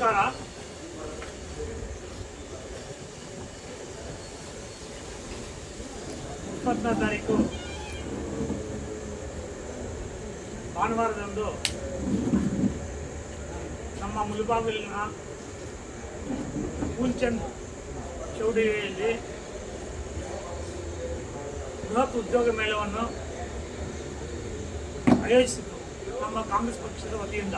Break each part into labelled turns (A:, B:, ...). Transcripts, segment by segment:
A: ನಮಸ್ಕಾರ. ತಾರೀಕು. ಭಾನುವಾರದಂದು ನಮ್ಮ ಮುಳುಬಾಗಿಲಿನ ಕೂಲ್ಚಂದ್ ಚೌಡಿಯಲ್ಲಿ ಬೃಹತ್ ಉದ್ಯೋಗ ಮೇಳವನ್ನು ಆಯೋಜಿಸಿತು ನಮ್ಮ ಕಾಂಗ್ರೆಸ್ ಪಕ್ಷದ ವತಿಯಿಂದ.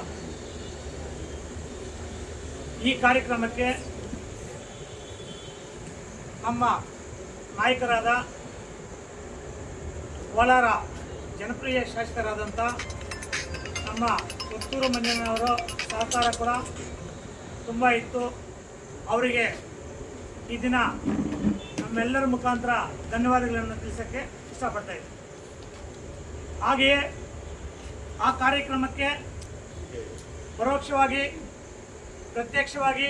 A: ಈ ಕಾರ್ಯಕ್ರಮಕ್ಕೆ ನಮ್ಮ ನಾಯಕರಾದ ಕೋಲಾರ ಜನಪ್ರಿಯ ಶಾಸಕರಾದಂಥ ನಮ್ಮ ಪುತ್ತೂರು ಮಂಜನವರು ಸಹಕಾರ ಕೂಡ ತುಂಬ ಇತ್ತು. ಅವರಿಗೆ ಈ ದಿನ ನಮ್ಮೆಲ್ಲರ ಮುಖಾಂತರ ಧನ್ಯವಾದಗಳನ್ನು ತಿಳಿಸೋಕ್ಕೆ ಇಷ್ಟಪಡ್ತಾ ಇದ್ದೀನಿ ಹಾಗೆಯೇ ಆ ಕಾರ್ಯಕ್ರಮಕ್ಕೆ ಪರೋಕ್ಷವಾಗಿ ಪ್ರತ್ಯಕ್ಷವಾಗಿ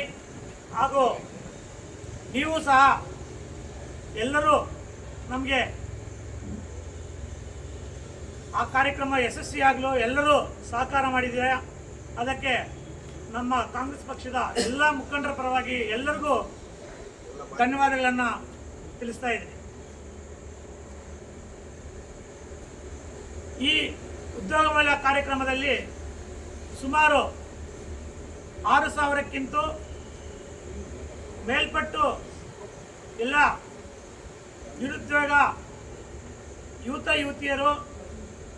A: ಹಾಗೂ ನೀವು ಸಹ ಎಲ್ಲರೂ ನಮಗೆ ಆ ಕಾರ್ಯಕ್ರಮ ಯಶಸ್ವಿಯಾಗಲು ಎಲ್ಲರೂ ಸಹಕಾರ ಮಾಡಿದ್ದೀರಾ? ಅದಕ್ಕೆ ನಮ್ಮ ಕಾಂಗ್ರೆಸ್ ಪಕ್ಷದ ಎಲ್ಲ ಮುಖಂಡರ ಪರವಾಗಿ ಎಲ್ಲರಿಗೂ ಧನ್ಯವಾದಗಳನ್ನು ತಿಳಿಸ್ತಾ ಇದ್ದೀನಿ. ಈ ಉದ್ಯೋಗ ಮೇಳ ಕಾರ್ಯಕ್ರಮದಲ್ಲಿ ಸುಮಾರು ಆರು ಸಾವಿರಕ್ಕಿಂತ ಮೇಲ್ಪಟ್ಟು ಎಲ್ಲ ನಿರುದ್ಯೋಗ ಯುವತ, ಯುವತಿಯರು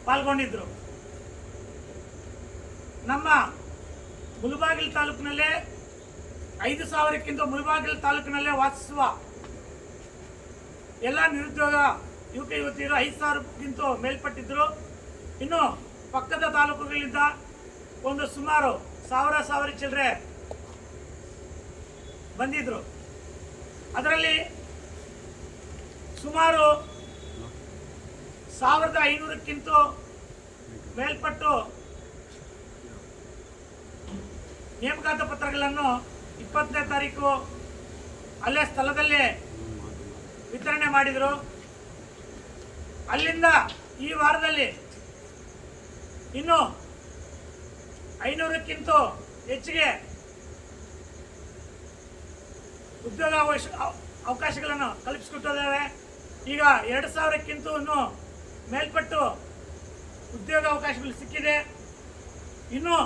A: ಪಾಲ್ಗೊಂಡಿದ್ದರು ನಮ್ಮ ಮುಳುಬಾಗಿಲು ತಾಲೂಕಿನಲ್ಲೇ ಐದು ಸಾವಿರಕ್ಕಿಂತ ಮುಳುಬಾಗಿಲು ತಾಲೂಕಿನಲ್ಲೇ ವಾಸಿಸುವ ಎಲ್ಲ ನಿರುದ್ಯೋಗ ಯುವಕ, ಯುವತಿಯರು ಐದು ಸಾವಿರಕ್ಕಿಂತ ಮೇಲ್ಪಟ್ಟಿದ್ದರು ಇನ್ನು ಪಕ್ಕದ ತಾಲೂಕುಗಳಿಂದ ಒಂದು ಸುಮಾರು ಸಾವಿರ ಸಾವಿರ ಚಿಲ್ಲರೆ ಬಂದಿದ್ರು. ಅದರಲ್ಲಿ ಸುಮಾರು ಸಾವಿರದ ಐನೂರಕ್ಕಿಂತ ಮೇಲ್ಪಟ್ಟು ನೇಮಕಾತ ಪತ್ರಗಳನ್ನು ಇಪ್ಪತ್ತನೇ ತಾರೀಕು ಅಲ್ಲೇ ಸ್ಥಳದಲ್ಲೇ ವಿತರಣೆ ಮಾಡಿದರು. ಅಲ್ಲಿಂದ ಈ ವಾರದಲ್ಲಿ ಇನ್ನು ಐನೂರಕ್ಕಿಂತ ಹೆಚ್ಚಿಗೆ ಉದ್ಯೋಗ ಅವಕಾಶಗಳನ್ನು ಕಲ್ಪಿಸಿಕೊಟ್ಟಿದ್ದಾರೆ. ಈಗ ಎರಡು ಸಾವಿರಕ್ಕಿಂತ ಮೇಲ್ಪಟ್ಟು ಉದ್ಯೋಗ ಅವಕಾಶಗಳು ಸಿಕ್ಕಿದೆ. ಇನ್ನು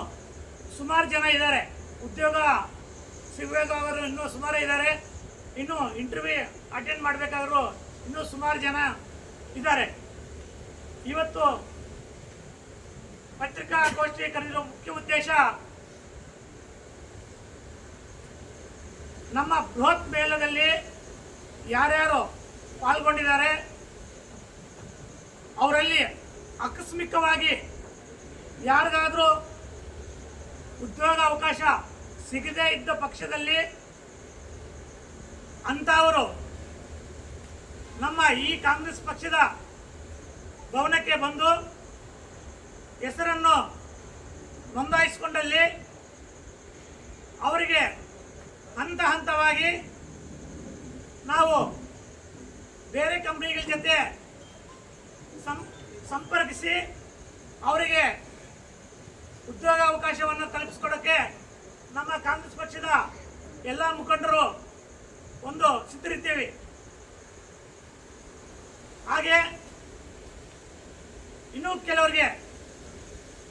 A: ಸುಮಾರು ಜನ ಇದ್ದಾರೆ. ಉದ್ಯೋಗ ಸಿಗಬೇಕಾದ್ರು ಇನ್ನೂ ಸುಮಾರು ಇದ್ದಾರೆ. ಇನ್ನು ಇಂಟರ್ವ್ಯೂ ಅಟೆಂಡ್ ಮಾಡಬೇಕಾದ್ರು ಇನ್ನೂ ಸುಮಾರು ಜನ ಇದ್ದಾರೆ. ಇವತ್ತು ಪತ್ರಿಕಾಗೋಷ್ಠಿ ಕರೆದಿರುವ ಮುಖ್ಯ ಉದ್ದೇಶ ನಮ್ಮ ಬೃಹತ್ ಮೇಳದಲ್ಲಿ ಯಾರ್ಯಾರು ಪಾಲ್ಗೊಂಡಿದ್ದಾರೆ, ಅವರಲ್ಲಿ ಆಕಸ್ಮಿಕವಾಗಿ ಯಾರಿಗಾದರೂ ಉದ್ಯೋಗ ಅವಕಾಶ ಸಿಗದೇ ಇದ್ದ ಪಕ್ಷದಲ್ಲಿ ಅಂಥವರು ನಮ್ಮ ಈ ಕಾಂಗ್ರೆಸ್ ಪಕ್ಷದ ಭವನಕ್ಕೆ ಬಂದು ಹೆಸರನ್ನು ನೋಂದಾಯಿಸಿಕೊಂಡಲ್ಲಿ ಅವರಿಗೆ ಹಂತ ಹಂತವಾಗಿ ನಾವು ಬೇರೆ ಕಂಪ್ನಿಗಳ ಜೊತೆ ಸಂಪರ್ಕಿಸಿ ಅವರಿಗೆ ಉದ್ಯೋಗ ಅವಕಾಶವನ್ನು ಕಲ್ಪಿಸ್ಕೊಡೋಕ್ಕೆ ನಮ್ಮ ಕಾಂಗ್ರೆಸ್ ಪಕ್ಷದ ಎಲ್ಲ ಮುಖಂಡರು ಒಂದು ಸಿದ್ಧರಿದ್ದೇವೆ. ಹಾಗೆ ಇನ್ನೂ ಕೆಲವರಿಗೆ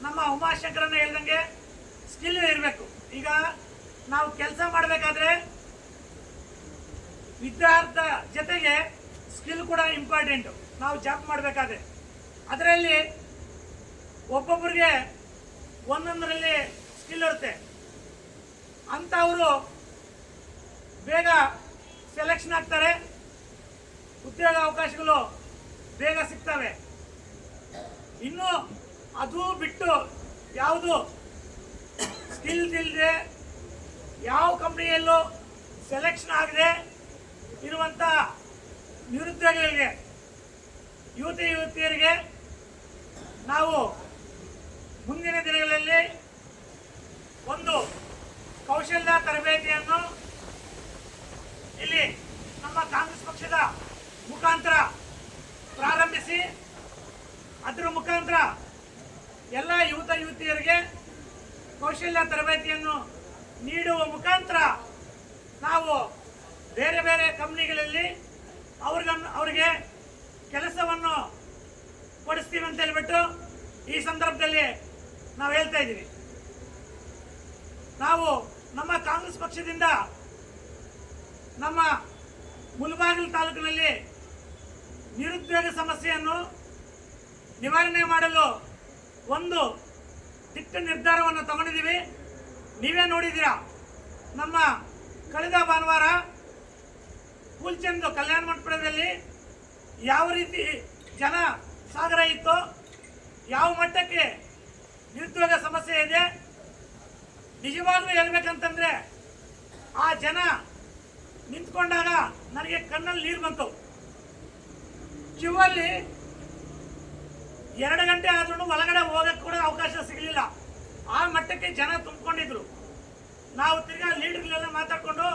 A: ನಮ್ಮ ಉಮಾಶಂಕರನ್ನ ಹೇಳ್ದಂಗೆ ಸ್ಕಿಲ್ ಇರಬೇಕು. ಈಗ ನಾವು ಕೆಲಸ ಮಾಡಬೇಕಾದ್ರೆ ವಿದ್ಯಾರ್ಥ ಜೊತೆಗೆ ಸ್ಕಿಲ್ ಕೂಡ ಇಂಪಾರ್ಟೆಂಟು ನಾವು ಜಾಬ್ ಮಾಡಬೇಕಾದ್ರೆ. ಅದರಲ್ಲಿ ಒಬ್ಬೊಬ್ಬರಿಗೆ ಒಂದೊಂದರಲ್ಲಿ ಸ್ಕಿಲ್ ಇರುತ್ತೆ. ಅಂಥವರು ಬೇಗ ಸೆಲೆಕ್ಷನ್ ಆಗ್ತಾರೆ. ಉದ್ಯೋಗ ಅವಕಾಶಗಳು ಬೇಗ ಸಿಗ್ತವೆ. ಅದು ಬಿಟ್ಟು ಯಾವುದು? ಸ್ಕಿಲ್ ಇಲ್ಲದೆ ಯಾವ ಕಂಪ್ನಿಯಲ್ಲೂ ಸೆಲೆಕ್ಷನ್ ಆಗದೆ ಇರುವಂಥ ನಿರುದ್ಯೋಗಿಗಳಿಗೆ, ಯುವತಿ ಯುವತಿಯರಿಗೆ ನಾವು ಮುಂದಿನ ದಿನಗಳಲ್ಲಿ ಒಂದು ಕೌಶಲ್ಯ ತರಬೇತಿಯನ್ನು ಇಲ್ಲಿ ನಮ್ಮ ಕಾಂಗ್ರೆಸ್ ಪಕ್ಷದ ಮುಖಾಂತರ ಪ್ರಾರಂಭಿಸಿ, ಅದರ ಮುಖಾಂತರ ಎಲ್ಲ ಯುವತ ಯುವತಿಯರಿಗೆ ಕೌಶಲ್ಯ ತರಬೇತಿಯನ್ನು ನೀಡುವ ಮುಖಾಂತರ ನಾವು ಬೇರೆ ಬೇರೆ ಕಂಪ್ನಿಗಳಲ್ಲಿ ಅವ್ರಿಗನ್ನು ಅವರಿಗೆ ಕೆಲಸವನ್ನು ಕೊಡಿಸ್ತೀವಿ ಅಂತ ಹೇಳಿಬಿಟ್ಟು ಈ ಸಂದರ್ಭದಲ್ಲಿ ನಾವು ಹೇಳ್ತಾ ಇದ್ದೀವಿ. ನಾವು ನಮ್ಮ ಕಾಂಗ್ರೆಸ್ ಪಕ್ಷದಿಂದ ನಮ್ಮ ಮುಲ್ಬಾಗಿಲು ತಾಲೂಕಿನಲ್ಲಿ ನಿರುದ್ಯೋಗ ಸಮಸ್ಯೆಯನ್ನು ನಿವಾರಣೆ ಮಾಡಲು ಒಂದು ದಿಟ್ಟ ನಿರ್ಧಾರವನ್ನು ತಗೊಂಡಿದ್ದೀವಿ. ನೀವೇ ನೋಡಿದ್ದೀರಾ? ನಮ್ಮ ಕಳೆದ ಭಾನುವಾರ ಕೂಲ್ಚಂದ್ ಕಲ್ಯಾಣ ಮಂಟಪದಲ್ಲಿ ಯಾವ ರೀತಿ ಜನ ಸಾಗರ ಇತ್ತು, ಯಾವ ಮಟ್ಟಕ್ಕೆ ನಿರುದ್ಯೋಗ ಸಮಸ್ಯೆ ಇದೆ, ನಿಜವಾಗ್ಲೂ ಹೇಳ್ಬೇಕಂತಂದ್ರೆ ಆ ಜನ ನಿಂತ್ಕೊಂಡಾಗ ನನಗೆ ಕಣ್ಣಲ್ಲಿ ನೀರು ಬಂತು. ಕ್ಯೂವಲ್ಲಿ ಎರಡು ಗಂಟೆ ಆದ್ರೂ ಒಳಗಡೆ ಹೋಗಕ್ಕೆ ಕೂಡ ಅವಕಾಶ ಸಿಗಲಿಲ್ಲ. ಆ ಮಟ್ಟಕ್ಕೆ ಜನ ತುಂಬಿಕೊಂಡಿದ್ರು. ನಾವು ತಿರ್ಗಾ ಲೀಡರ್ಗಳೆಲ್ಲ ಮಾತಾಡ್ಕೊಂಡು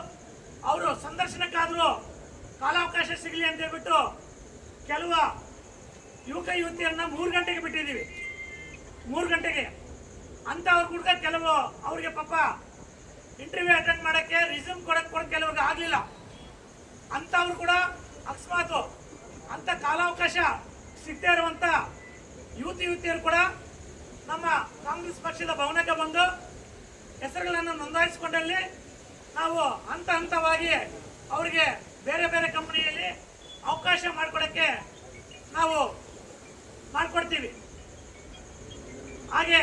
A: ಅವರು ಸಂದರ್ಶನಕ್ಕಾದರೂ ಕಾಲಾವಕಾಶ ಸಿಗಲಿ ಅಂತ ಹೇಳ್ಬಿಟ್ಟು ಕೆಲವು ಯುವಕ ಯುವತಿಯರನ್ನ ಮೂರು ಗಂಟೆಗೆ ಬಿಟ್ಟಿದ್ದೀವಿ. ಮೂರು ಗಂಟೆಗೆ. ಅಂಥವ್ರು ಕೂಡ ಕೆಲವು ಅವ್ರಿಗೆ ಪಾಪ ಇಂಟರ್ವ್ಯೂ ಅಟೆಂಡ್ ಮಾಡೋಕ್ಕೆ ರಿಸ್ಯೂಮ್ ಕೊಡಕ್ಕೆ ಕೂಡ ಕೆಲವ್ರಿಗೆ ಆಗಲಿಲ್ಲ. ಅಂಥವ್ರು ಕೂಡ ಅಕಸ್ಮಾತು ಅಂಥ ಕಾಲಾವಕಾಶ ಸಿಗದೇ ಇರುವಂಥ ಯುವತಿ ಯುವತಿಯರು ಕೂಡ ನಮ್ಮ ಕಾಂಗ್ರೆಸ್ ಪಕ್ಷದ ಭವನಕ್ಕೆ ಬಂದು ಹೆಸರುಗಳನ್ನು ನೋಂದಾಯಿಸಿಕೊಂಡಲ್ಲಿ ನಾವು ಹಂತ ಹಂತವಾಗಿ ಅವರಿಗೆ ಬೇರೆ ಬೇರೆ ಕಂಪನಿಯಲ್ಲಿ ಅವಕಾಶ ಮಾಡಿಕೊಡಕ್ಕೆ ನಾವು ಮಾಡಿಕೊಡ್ತೀವಿ. ಹಾಗೆ